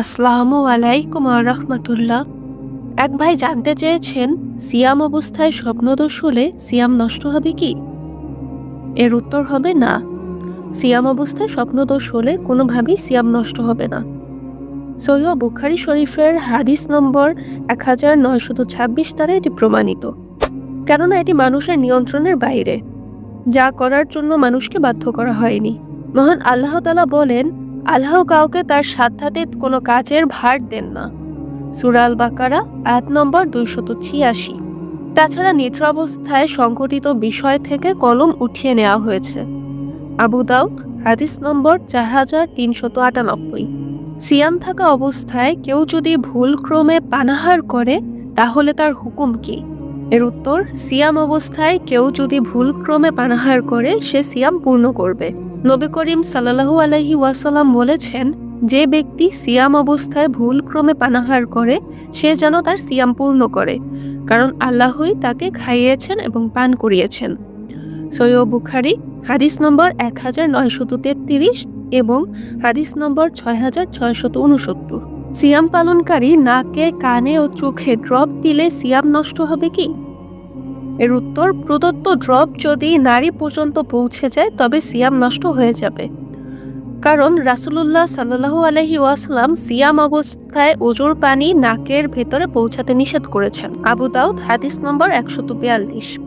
আসসালামু আলাইকুম রহমতুল্লাহ। এক ভাই জানতে চেয়েছেন, সিয়াম অবস্থায় স্বপ্নদোষ হলে সিয়াম নষ্ট হবে কি? এর উত্তর হবে না। সিয়াম অবস্থায় স্বপ্নদোষ হলে কোনোভাবেই সিয়াম নষ্ট হবে না। সৈয় বুখারি শরীফের হাদিস নম্বর এক হাজার নয়শত ছাব্বিশ দ্বারা এটি প্রমাণিত। কেননা এটি মানুষের নিয়ন্ত্রণের বাইরে। যা করার জন্য মানুষকে বাধ্য করা হয়নি। মহান আল্লাহ তালা বলেন আল্লাহ কাউকে তার সাধ্যাতে কোনো কাজের ভার দেন না। সুরাল বাকারা আয়াত নম্বর দুইশত ছিয়াশি। তাছাড়া নেত্রাবস্থায় সংঘটিত বিষয় থেকে কলম উঠিয়ে নেওয়া হয়েছে। আবু দাউদ, হাদিস নম্বর চার হাজার তিনশত আটানব্বই। সিয়াম থাকা অবস্থায় কেউ যদি ভুল ক্রমে পানাহার করে, তাহলে তার হুকুম কি? এর উত্তর, সিয়াম অবস্থায় কেউ যদি ভুল ক্রমে পানাহার করে, সে সিয়াম পূর্ণ করবে। নবী করিম সাল্লাহু আলাইহি ওয়াসাল্লাম বলেছেন, যে ব্যক্তি সিয়াম অবস্থায় ভুল ক্রমে পানাহার করে, সে যেন তার সিয়াম পূর্ণ করে, কারণ আল্লাহই তাকে খাইয়েছেন এবং পান করিয়েছেন। সৈয় বুখারি, হাদিস নম্বর এক হাজার নয়শত তেত্রিশ এবং হাদিস নম্বর ছয় হাজার ছয়শত উনসত্তর। সিয়াম পালনকারী নাকে, কানে ও চোখে ড্রপ দিলে সিয়াম নষ্ট হবে কি? এর উত্তর, প্রদত্ত ড্রপ যদি নারী পর্যন্ত পৌঁছে যায়, তবে সিয়াম নষ্ট হয়ে যাবে। কারণ রাসুলুল্লাহ সাল্লাহু আলহি ওয়াসালাম সিয়াম অবস্থায় ওজোর পানি নাকের ভেতরে পৌঁছাতে নিষেধ করেছেন। আবু দাউদ, হাদিস নম্বর একশত বিয়াল্লিশ।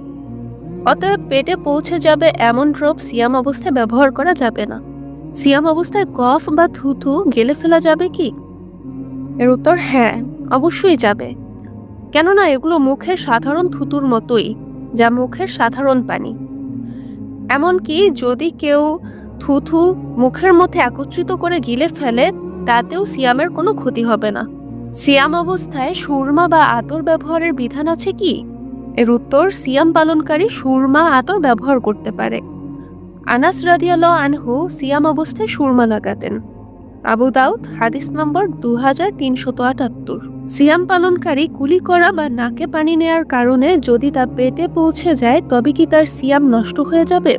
অতএব পেটে পৌঁছে যাবে এমন ড্রপ সিয়াম অবস্থায় ব্যবহার করা যাবে না। সিয়াম অবস্থায় কফ বা থুথু গেলে ফেলা যাবে কি? এর উত্তর হ্যাঁ অবশ্যই যাবে। কেননা এগুলো মুখের সাধারণ থুতুর মতোই, যা মুখের সাধারণ পানি। এমনকি যদি কেউ থুথু মুখের মধ্যে একত্রিত করে গিলে ফেলে, তাতেও সিয়ামের কোনো ক্ষতি হবে না। সিয়াম অবস্থায় সুরমা বা আতর ব্যবহারের বিধান আছে কি? এর উত্তর, সিয়াম পালনকারী সুরমা আতর ব্যবহার করতে পারে। আনাস রাদিয়াল্লাহ আনহু সিয়াম অবস্থায় সুরমা লাগাতেন। আবু দাউদ, হাদিস নম্বর দু হাজার তিনশত আটাত্তর। সিয়াম পালনকারী কুলি করা বা নাকে পানি নেয়ার কারণে যদি তা পেটে পৌঁছে যায়, তবে কি তার সিয়াম নষ্ট হয়ে যাবে?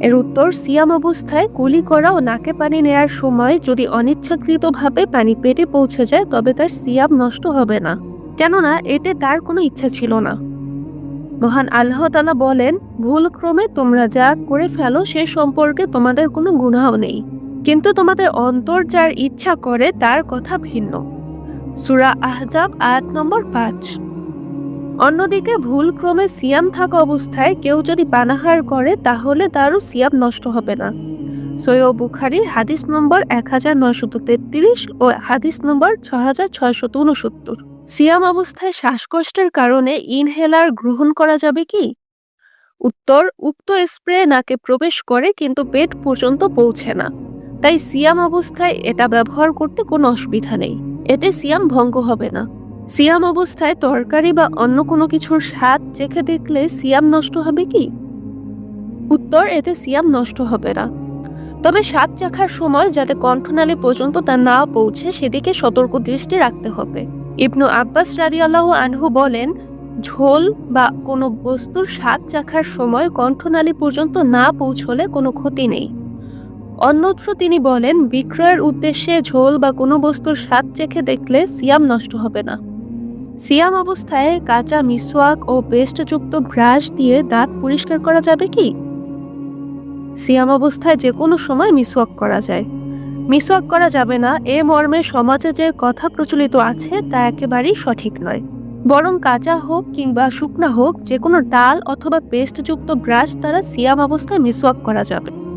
এর উত্তর, সিয়াম অবস্থায় কুলি করা ও নাকে পানি নেয়ার সময় যদি অনিচ্ছাকৃতভাবে পানি পেটে পৌঁছে যায়, তবে তার সিয়াম নষ্ট হবে না। কেননা, এতে তার কোনো ইচ্ছা ছিল না। মহান আল্লাহ তালা বলেন, ভুলক্রমে তোমরা যা করে ফেলো, সে সম্পর্কে তোমাদের কোনো গুণাও নেই। কিন্তু তোমাদের অন্তর যার ইচ্ছা করে, তার কথা ভিন্ন। সুরা আহজাব, আয়াত নম্বর পাঁচ। অন্যদিকে ভুল ক্রমে সিয়াম থাকা অবস্থায় কেউ যদি পানাহার করে, তাহলে তারও সিয়াম নষ্ট হবে না। সৈয় বুখারি, হাদিস নম্বর এক হাজার নয়শত তেত্রিশ ও হাদিস নম্বর ছ হাজার ছয়শত উনসত্তর সিয়াম অবস্থায় শ্বাসকষ্টের কারণে ইনহেলার গ্রহণ করা যাবে কি? উত্তর, উক্ত স্প্রে নাকে প্রবেশ করে, কিন্তু পেট পর্যন্ত পৌঁছে না। তাই সিয়াম অবস্থায় এটা ব্যবহার করতে কোনো অসুবিধা নেই। এতে সিয়াম ভঙ্গ হবে না। সিয়াম অবস্থায় তরকারি বা অন্য কোনো কিছুর স্বাদ চেখে দেখলে সিয়াম নষ্ট হবে কি? উত্তর, এতে সিয়াম নষ্ট হবে না। তবে স্বাদ চাখার সময় যাতে কণ্ঠনালী পর্যন্ত তা না পৌঁছে, সেদিকে সতর্ক দৃষ্টি রাখতে হবে। ইবনু আব্বাস রাদিয়াল্লাহ আনহু বলেন, ঝোল বা কোনো বস্তুর স্বাদ চাখার সময় কণ্ঠনালী পর্যন্ত না পৌঁছলে কোনো ক্ষতি নেই। অন্যত্র তিনি বলেন, বিক্রয়ের উদ্দেশ্যে ঝোল বা কোনো বস্তুর স্বাদ চেখে দেখলে সিয়াম নষ্ট হবে না। সিয়াম অবস্থায় কাঁচা মিসওয়াক ও পেস্টযুক্ত ব্রাশ দিয়ে দাঁত পরিষ্কার করা যাবে কি? সিয়াম অবস্থায় যে কোনো সময় মিসওয়াক করা যায়। মিসওয়াক করা যাবে না, এ মর্মে সমাজে যে কথা প্রচলিত আছে তা একেবারেই সঠিক নয়। বরং কাঁচা হোক কিংবা শুকনা হোক, যে কোনো ডাল অথবা পেস্টযুক্ত ব্রাশ দ্বারা সিয়াম অবস্থায় মিসওয়াক করা যাবে।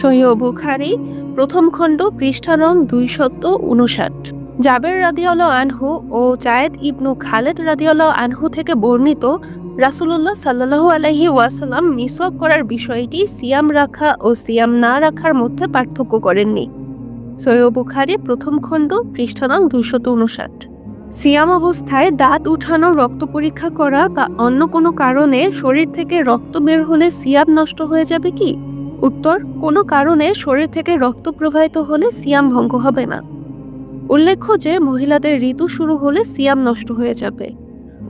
সহিহ বুখারি, প্রথম খণ্ড, পৃষ্ঠা নং দুইশত উনষাট জাবের রাদিয়াল্লাহ আনহু ও জায়েদ ইবনু খালেদ রাদিয়াল্লাহ আনহু থেকে বর্ণিত রাসুলুল্লাহ সাল্লাহ আলহি ওয়াসাল্লাম মিসওয়াক করার বিষয়টি সিয়াম রাখা ও সিয়াম না রাখার মধ্যে পার্থক্য করেননি। সৈয় বুখারি, প্রথম খণ্ড, পৃষ্ঠা নং দুইশত উনষাট সিয়াম অবস্থায় দাঁত উঠানো, রক্ত পরীক্ষা করা বা অন্য কোনো কারণে শরীর থেকে রক্ত বের হলে সিয়াম নষ্ট হয়ে যাবে কি? উত্তর, কোনো কারণে শরীর থেকে রক্ত প্রবাহিত হলে সিয়াম ভঙ্গ হবে না। উল্লেখ্য যে, মহিলাদের ঋতু শুরু হলে সিয়াম নষ্ট হয়ে যাবে।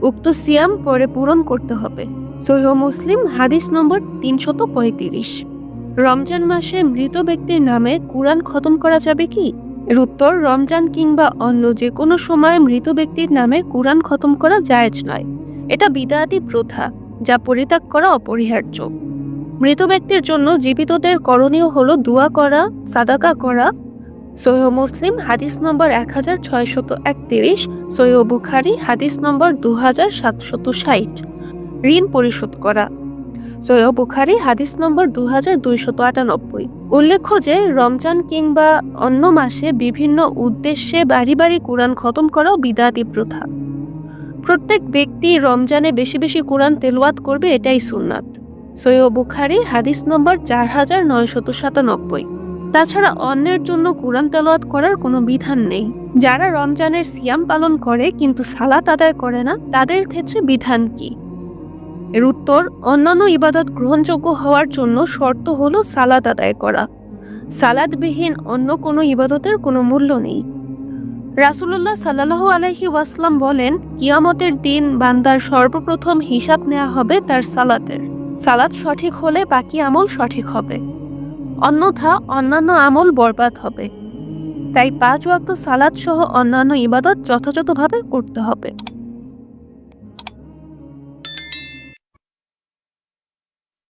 উক্ত সিয়াম পরে পূরণ করতে হবে। সৈহ মুসলিম, হাদিস নম্বর তিনশত পঁয়ত্রিশ। রমজান মাসে মৃত ব্যক্তির নামে কুরআন খতম করা যাবে কি? এর উত্তর, রমজান কিংবা অন্য যে কোনো সময় মৃত ব্যক্তির নামে কোরআন খতম করা জায়েজ নয়। এটা বিদায়াতি প্রথা, যা পরিত্যাগ করা অপরিহার্য। মৃত ব্যক্তির জন্য জীবিতদের করণীয় হলো দোয়া করা, সাদাকা করা। সৈয় মুসলিম, হাদিস নম্বর এক হাজার ছয়শত একত্রিশ। সৈয় বুখারি, হাদিস নম্বর দু হাজার সাতশত ষাট। ঋণ পরিশোধ করা। সৈয় বুখারি, হাদিস নম্বর দু হাজার দুইশত আটানব্বই। উল্লেখ্য যে, রমজান কিংবা অন্য মাসে বিভিন্ন উদ্দেশ্যে বাড়ি বাড়ি কোরআন খতম করাও বিদাতি প্রথা। প্রত্যেক ব্যক্তি রমজানে বেশি বেশি কোরআন তেলাওয়াত করবে, এটাই সুন্নাত। সৈয় বুখারি, হাদিস নম্বর চার হাজার নয়শত সাতানব্বই। তাছাড়া অন্যের জন্য কোরআন তেলাওয়াত করার কোনো বিধান নেই। যারা রমজানের সিয়াম পালন করে কিন্তু সালাত আদায় করে না, তাদের ক্ষেত্রে বিধান কি? এর উত্তর, অন্যান্য ইবাদত গ্রহণযোগ্য হওয়ার জন্য শর্ত হলো সালাত আদায় করা। সালাদবিহীন অন্য কোনো ইবাদতের কোনো মূল্য নেই। রাসুল্লাহ সাল্লাহ আলাইহি ওয়াসলাম বলেন, কিয়ামতের দিন বান্দার সর্বপ্রথম হিসাব নেওয়া হবে তার সালাতের। সালাত সঠিক হলে বাকি আমল সঠিক হবে। অন্যথা অন্যান্য আমল বরবাদ হবে। তাই পাঁচ ওয়াক্ত সালাদ সহ অন্যান্য ইবাদত যথাযথভাবে করতে হবে।